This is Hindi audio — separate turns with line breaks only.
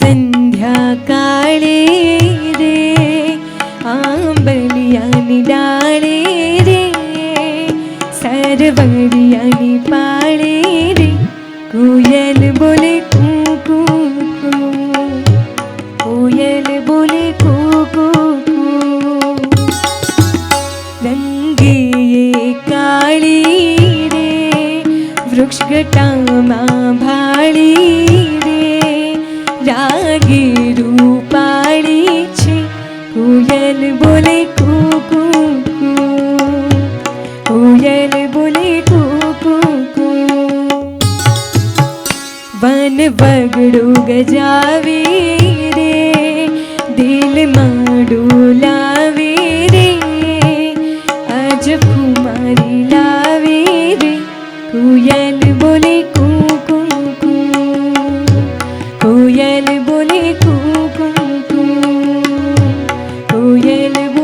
സന്ധ്യാകാളേ രേ ആമ്പലിയാനിടാളേ രേ സർവടിയാനി പാളേ രേ കുയൽ ബോലെ കൂക്കൂ കുയൽ ബോലെ കൂക്കൂ रङ्गीये काळी रे वृक्षगटामा भाळी बोले कुकू कु वन बगड़ू गजावे रे, दिल माडू लावे रे। आज कुमारी लावे रे कोयल बोले कुकू कु बोली बोले कुकू कु कोयल बोले